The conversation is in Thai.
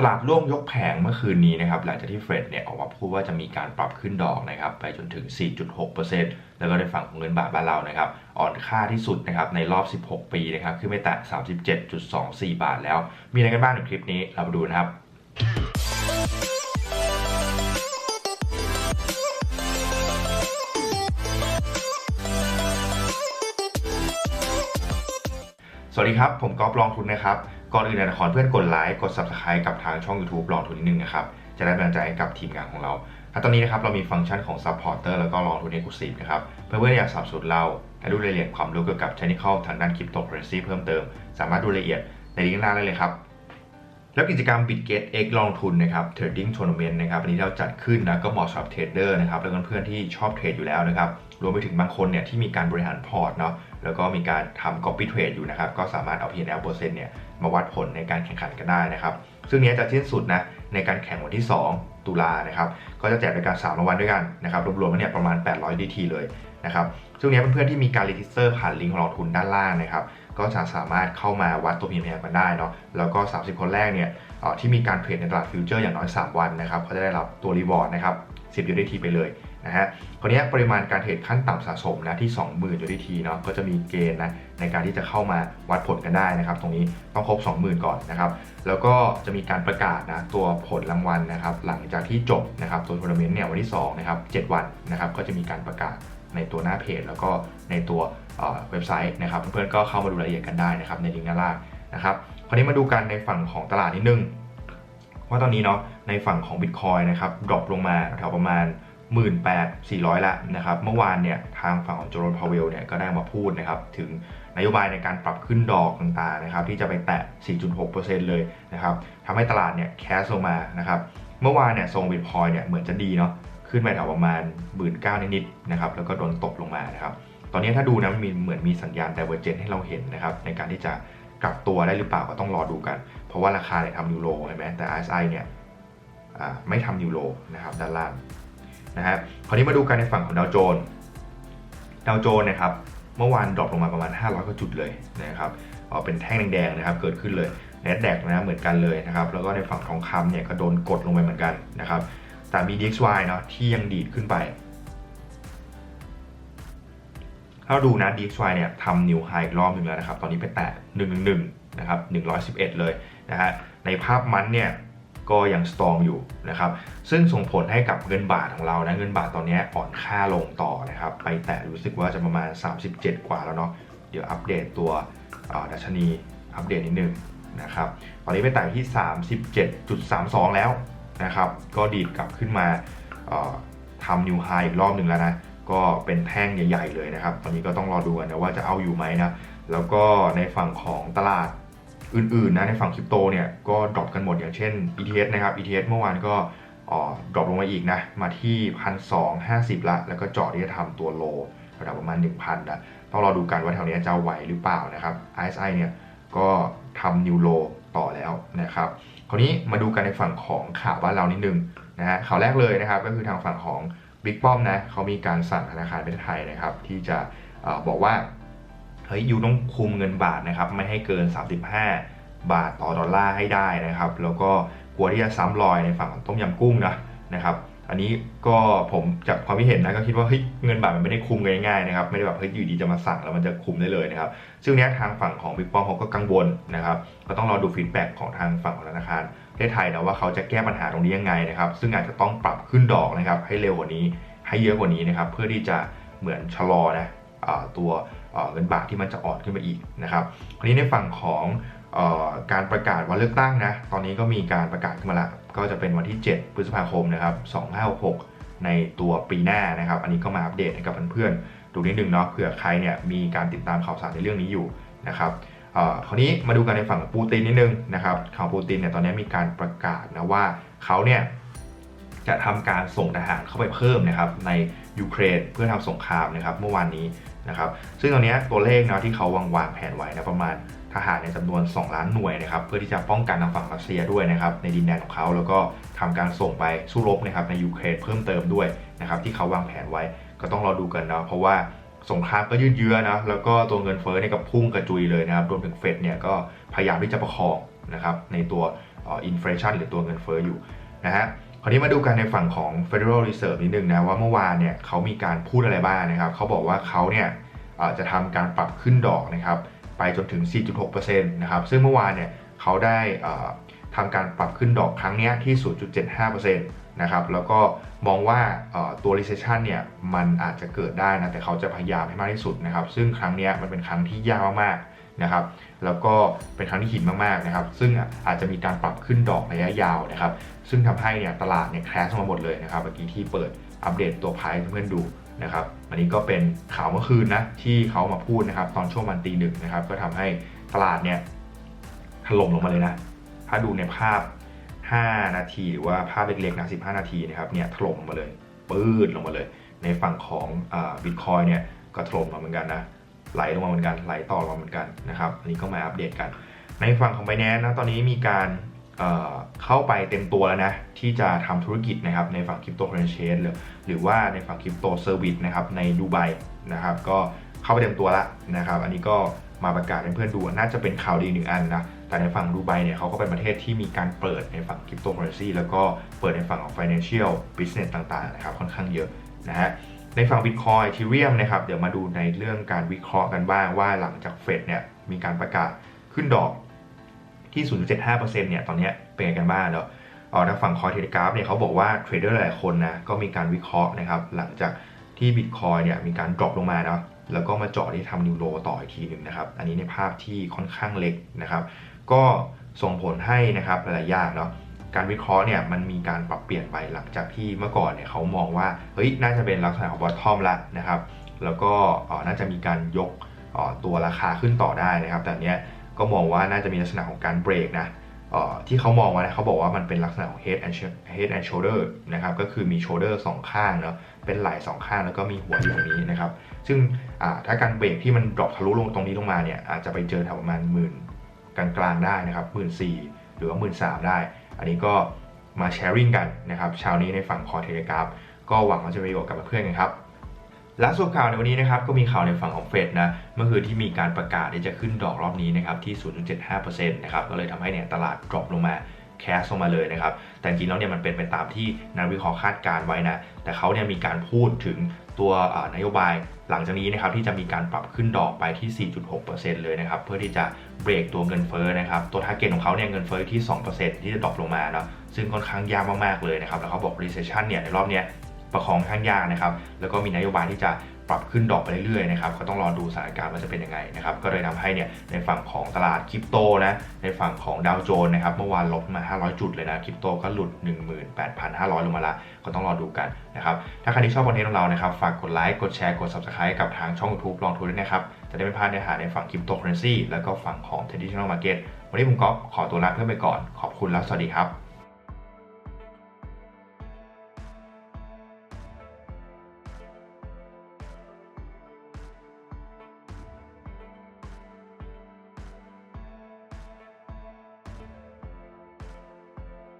ตลาดร่วงยกแผงเมื่อคืนนี้นะครับหลังจากที่เฟดเนี่ยออกมาพูดว่าจะมีการปรับขึ้นดอกนะครับไปจนถึง 4.6%แล้วก็ในฝั่งของเงินบาทบ้านเรานะครับอ่อนค่าที่สุดนะครับในรอบ 16 ปีนะครับขึ้นไปแตะ 37.24 บาทแล้ว มีอะไรกันบ้างในคลิปนี้เรามาดูนะครับสวัสดีครับ ผมก๊อฟลองทุนนะครับ ก่อนอื่นนี่ยขอเพื่อนกดไลค์กด Subscribe กับทางช่อง YouTube ลองทุนนิดนึงนะครับ จะได้เป็นกำลังใจกับทีมงานของเราและตอนนี้นะครับเรามีฟังก์ชันของ Supporter แล้วก็ลองทุน Exclusive นะครับ เพื่อนๆอยากสับสนุนเราและดูรายละเอียดความรู้เกี่ยวกับ Technical ทางด้าน Cryptocurrency เพิ่มเติม สามารถดูรายละเอียดในลิงก์ล่างได้เลยครับแล้วกิจกรรม BitGet X ลองทุนนะครับ Trading Tournament นะครับอันนี้เราจัดขึ้นนะก็เหมาะสำหรับเทรดเดอร์นะครับแล้วก็เพื่อนๆที่ชอบเทรดอยู่แล้วนะครับรวมไปถึงบางคนเนี่ยที่มีการบริหารพอร์ตเนาะ แล้วก็มีการทำ copy trade อยู่นะครับ ก็สามารถเอา P&L เปอร์เซ็นต์เนี่ยมาวัดผลในการแข่งขันกันได้นะครับ ซึ่งเนี้ยจะสิ้นสุดนะในการแข่งวันที่ 2 ตุลานะครับ ก็จะแจกในการ3รางวัลด้วยกันนะครับ รวมๆแล้วเนี่ยประมาณ 800 DT เลยนะครับ ซึ่งเนี้ยเพื่อนๆที่มีการรีจิสเตอร์ผ่านลิงก์ของลองทุนด้านล่างนะครับ ก็จะสามารถเข้ามาวัดตัว P&L กันได้เนาะ แล้วก็ 30 คนแรกเนี่ยที่มีการเทรดในตลาดฟิวเจอร์อย่างน้อย 3 วันนะครับเขาจะได้รับตัวรีวอร์ดนะครับ10 USDT ไปเลย นะฮะคราวนี้ปริมาณการเทรดขั้นต่ำสะสมนะที่ 20,000 USDT เนาะก็จะมีเกณฑ์นะในการที่จะเข้ามาวัดผลกันได้นะครับ ตรงนี้ต้องครบ 20,000 ก่อนนะครับ แล้วก็จะมีการประกาศนะตัวผลรางวัลนะครับ หลังจากที่จบนะครับตัวทัวร์นาเมนต์เนี่ยวันที่2นะครับ7วันนะครับก็จะมีการประกาศในตัวหน้าเพจ แล้วก็ในตัวเว็บไซต์นะครับ เพื่อนๆก็เข้ามาดูรายละเอียดกันได้นะครับในลิงก์ด้านล่างนะครับคราวนี้มาดูกันในฝั่งของตลาดนิดนึงว่าตอนนี้เนาะในฝั่งของ Bitcoin นะครับดรอปลงมาแถวประมาณ 18,400 ละนะครับ เมื่อวานเนี่ยทางฝั่งของโจโรนพาวเวลเนี่ยก็ได้มาพูดนะครับถึงนโยบายในการปรับขึ้นดอกต่างๆนะครับที่จะไปแตะ 4.6%เลยนะครับทำให้ตลาดเนี่ยแคสลงมานะครับเมื่อวานเนี่ยทรง Bitcoin เนี่ยเหมือนจะดีเนาะขึ้นไปแถวประมาณ 19,000นิดๆนะครับแล้วก็โดนตกลงมานะครับตอนนี้ถ้าดูนะมันมีเหมือนมีสัญญาณ Divergence ให้เราเห็นนะครับในการที่จะกลับตัวได้หรือเปล่าก็ต้องรอดูกัน เพราะว่าราคาเนี่ยทำยูโรใช่ไหมแต่ RSI เนี่ยไม่ทำยูโรนะครับด้านล่าง นะฮะคราวนี้มาดูกันในฝั่งของดาวโจนส์ดาวโจนส์นะครับเมื่อวานดรอปลงมาประมาณ 500กว่าจุดเลยนะครับเป็นแท่งแดงๆนะครับเกิดขึ้นเลยแนดแดกนะเหมือนกันเลยนะครับแล้วก็ในฝั่งทองคำเนี่ยก็โดนกดลงไปเหมือนกันนะครับแต่มี DXY เนาะที่ยังดีดขึ้นไปถ้าดูนะ DXY เนี่ยทำนิวไฮอีกรอบหนึ่งแล้วนะครับ ตอนนี้ไปแตะ111นะครับ111 เลยนะฮะในภาพมันเนี่ย ก็ยังสตรองอยู่นะครับซึ่งส่งผลให้กับเงินบาทของเรานะเงินบาทตอนนี้อ่อนค่าลงต่อนะครับไปแตะรู้สึกว่าจะประมาณ 37 กว่าแล้วเนาะเดี๋ยวอัปเดตตัวดัชนีอัปเดตนิดนึงนะครับตอนนี้ไปแตะที่ 37.32 แล้วนะครับก็ดีดกลับขึ้นมาทำนิวไฮอีกรอบหนึ่งแล้วนะก็เป็นแท่งใหญ่ ๆ เลยนะครับ ตอนนี้ก็ต้องรอดูกันนะว่าจะเอาอยู่ไหมนะ แล้วก็ในฝั่งของตลาด อื่นๆนะในฝั่งคริปโตเนี่ยก็ดรอปกันหมดอย่างเช่น ETH นะครับ ETH เมื่อวานก็ดรอปลงมาอีกนะมาที่1,250ละแล้วก็เจาะที่จะทำตัวโลระดับประมาณ 1,000นะต้องรอดูกันว่าแถวนี้จะไหวหรือเปล่านะครับ RSI เนี่ยก็ทำนิวโลต่อแล้วนะครับคราวนี้มาดูกันในฝั่งของข่าวบ้านเรานิดนึงนะฮะข่าวแรกเลยนะครับก็คือทางฝั่งของบิ๊กป้อมนะเขามีการสั่งธนาคารประเทศไทยนะครับที่จะอบอกว่า เฮ้ยยูต้องคุมเงินบาทนะครับไม่ให้เกิน 35 บาทต่อดอลลาร์ให้ได้นะครับ แล้วก็กลัวที่จะซ้ำรอยในฝั่งของต้มยำกุ้งนะนะครับอันนี้ก็ผมจากความคิดเห็นนะก็คิดว่าเฮ้ยเงินบาทมันไม่ได้คุมง่ายๆนะครับไม่ได้แบบเฮ้ยอยู่ดีจะมาสั่งแล้วมันจะคุมได้เลยนะครับซึ่งเนี้ยทางฝั่งของบิ๊กป้อมเขาก็กังวลนะครับก็ต้องรอดูฟีดแบ็กของทางฝั่งของธนาคารประเทศไทยนะว่าเขาจะแก้ปัญหาตรงนี้ยังไงนะครับซึ่งอาจจะต้องปรับขึ้นดอกนะครับให้เร็วกว่านี้ให้เยอะกว่านี้นะครับเพื่อที่จะเหมือนชะลอนะอ่าตัว เงินบาทที่มันจะอ่อนขึ้นไปอีกนะครับคราวนี้ในฝั่งของออการประกาศวันเลือกตั้งนะ ตอนนี้ก็มีการประกาศขึ้นมาละก็จะเป็นวันที่ 7 พฤษภาคมนะครับ 2566 ในตัวปีหน้านะครับ อันนี้ก็มาอัปเดตให้กับเพื่อนๆ ดูนิดนึงเนาะ เผื่อใครเนี่ยมีการติดตามข่าวสารในเรื่องนี้อยู่นะครับคราวนี้มาดูกันในฝั่งของปูตินนิดนึงนะครับ ข่าวปูตินเนี่ยตอนนี้มีการประกาศนะว่าเขาเนี่ยจะทำการส่งทหารเข้าไปเพิ่มนะครับในยูเครนเพื่อทำสงครามนะครับ เมื่อวานนี้ นะครับซึ่งตอนนี้ตัวเลขนะที่เขาวางวางแผนไว้นะประมาณทหารในจำนวน 2 ล้านหน่วยนะครับเพื่อที่จะป้องกันทางฝั่งรัสเซียด้วยนะครับในดินแดนของเขาแล้วก็ทำการส่งไปสู้รบนะครับในยูเครนเพิ่มเติมด้วยนะครับที่เขาวางแผนไว้ก็ต้องรอดูกันเนาะเพราะว่าสงครามก็ยืดเยื้อนะแล้วก็ตัวเงินเฟ้อเนี่ยก็พุ่งกระจุยเลยนะครับรวมถึงเฟดเนี่ยก็พยายามที่จะประคองนะครับในตัวอินฟลชันหรือตัวเงินเฟ้ออยู่นะฮะ ราวนี้มาดูกันในฝั่งของ Federal Reserve นิดนึงนะว่าเมื่อวานเนี่ยเขามีการพูดอะไรบ้างนะครับเขาบอกว่าเขาเนี่ยจะทำการปรับขึ้นดอกนะครับไปจนถึง 4.6%นะครับซึ่งเมื่อวานเนี่ยเขาได้เอ่อทำการปรับขึ้นดอกครั้งนี้ที่ 0.75%นะครับแล้วก็มองว่าตัว recession เนี่ยมันอาจจะเกิดได้นะแต่เขาจะพยายามให้มากที่สุดนะครับซึ่งครั้งนี้มันเป็นครั้งที่ยากมากๆ นะครับ แล้วก็เป็นครั้งที่หินมากๆนะครับ ซึ่งอาจจะมีการปรับขึ้นดอกระยะยาวนะครับ ซึ่งทำให้เนี่ยตลาดเนี่ยแครชมาหมดเลยนะครับ เมื่อกี้ที่เปิดอัปเดตตัวไพ่ให้เพื่อนดูนะครับ อันนี้ก็เป็นข่าวเมื่อคืนนะที่เขามาพูดนะครับ ตอนช่วงวันตีหนึ่งนะครับ ก็ทำให้ตลาดเนี่ยถล่มลงมาเลยนะ ถ้าดูในภาพ 5 นาทีหรือว่าภาพเล็กๆนะ15 นาทีนะครับเนี่ยถล่มลงมาเลยปื้ดลงมาเลย ในฝั่งของบิตคอยเนี่ยก็ถล่มมาเหมือนกันนะ ไหลลงมาเหมือนกันไหลต่อลงมาเหมือนกันนะครับอันนี้ก็มาอัปเดตกัน ในฝั่งของ Binance นะตอนนี้มีการเเข้าไปเต็มตัวแล้วนะ ที่จะทำธุรกิจนะครับในฝั่งคริปโตเคอเรนซีหรือหรือว่าในฝั่งคริปโตเซอร์วิสนะครับในดูไบนะครับก็เข้าไปเต็มตัวแล้วนะครับอันนี้ก็มาประกาศให้เพื่อนดูน่าจะเป็นข่าวดีหนึ่งอันนะแต่ในฝั่งดูไบเนี่ยเขาก็เป็นประเทศที่มีการเปิดในฝั่งคริปโตเคอเรนซีแล้วก็เปิดในฝั่งของ financial business ต่างๆนะครับค่อนข้างเยอะนะฮะ ในฝั่ง Bitcoin Ethereum นะครับเดี๋ยวมาดูในเรื่องการวิเคราะห์กันบ้างว่าหลังจากเฟดเนี่ยมีการประกาศขึ้นดอกที่ 0.75%เนี่ยตอนนี้เป็นไงกันบ้างเนาะเออทางฝั่งคอยเทเลกราฟเนี่ยเขาบอกว่าเทรดเดอร์หลายคนนะก็มีการวิเคราะห์นะครับหลังจากที่บิตคอยเนี่ยมีการดรอปลงมาเนาะแล้วก็มาเจาะที่ทำนิวโรต่ออีกทีหนึ่งนะครับ อันนี้ในภาพที่ค่อนข้างเล็กนะครับ ก็ส่งผลให้นะครับหลายๆอย่างเนาะ การวิเคราะห์เนี่ยมันมีการปรับเปลี่ยนไปหลังจากที่เมื่อก่อนเนี่ยเขามองว่าเฮ้ยน่าจะเป็นลักษณะของบอททอมละนะครับแล้วก็น่าจะมีการยกตัวราคาขึ้นต่อได้นะครับ แต่เนี้ยก็มองว่าน่าจะมีลักษณะของการเบรกนะที่เขามองไว้นะเขาบอกว่ามันเป็นลักษณะของ head and head and shoulder นะครับก็คือมี shoulder สองข้างเนาะเป็นไหล่สองข้างแล้วก็มีหัวอยู่ตรงนี้นะครับ ซึ่งถ้าการเบรกที่มันดรอปทะลุลงตรงนี้ลงมาเนี่ยอาจจะไปเจอแถวประมาณหมื่นกลางๆได้นะครับหมื่นสี่หรือว่าหมื่นสามได้ อันนี้ก็มาแชร์ริ่งกันนะครับเช้านี้ในฝั่งคอเทเลกราฟก็หวังว่าจะมีประโยชน์กับเพื่อนกันครับและส่วนข่าวในวันนี้นะครับก็มีข่าวในฝั่งของเฟดนะเมื่อคืนที่มีการประกาศที่จะขึ้นดอกรอบนี้นะครับที่ 0.75%นะครับก็เลยทำให้เนี่ยตลาดดรอปลงมา แคสลงมาเลยนะครับ แต่จริงแล้วเนี่ยมันเป็นไปตามที่นักวิเคราะห์คาดการไว้นะ แต่เขาเนี่ยมีการพูดถึงตัวนโยบายหลังจากนี้นะครับที่จะมีการปรับขึ้นดอกไปที่ 4.6%เลยนะครับ เพื่อที่จะเบรกตัวเงินเฟ้อนะครับ ตัวทาร์เก็ตของเขาเนี่ยเงินเฟ้อที่ 2%ที่จะดรอปลงมาเนาะซึ่งค่อนข้างยากมากๆเลยนะครับ แล้วเขาบอก recession เนี่ยในรอบเนี้ยประคองข้างยากนะครับ แล้วก็มีนโยบายที่จะ ปรับขึ้นดอกไปเรื่อยๆนะครับก็ต้องรอดูสถานการณ์ว่าจะเป็นยังไงนะครับก็เลยทำให้เนี่ยในฝั่งของตลาดคริปโตนะในฝั่งของดาวโจนส์นะครับเมื่อวานลบมา 500 จุดเลยนะคริปโตก็หลุด 18,500 ลงมาละก็ต้องรอดูกันนะครับถ้าใครที่ชอบคอนเทนต์ของเรานะครับฝากกดไลค์กดแชร์กด subscribe กับทางช่อง YouTube ลองทุนด้วยนะครับจะได้ไม่พลาดเนื้อหาในฝั่งคริปโตเคอเรนซีแล้วก็ฝั่งของ traditional market วันนี้ผมก็ขอตัวลาเพื่อนไปก่อนขอบคุณแล้วสวัสดีครับ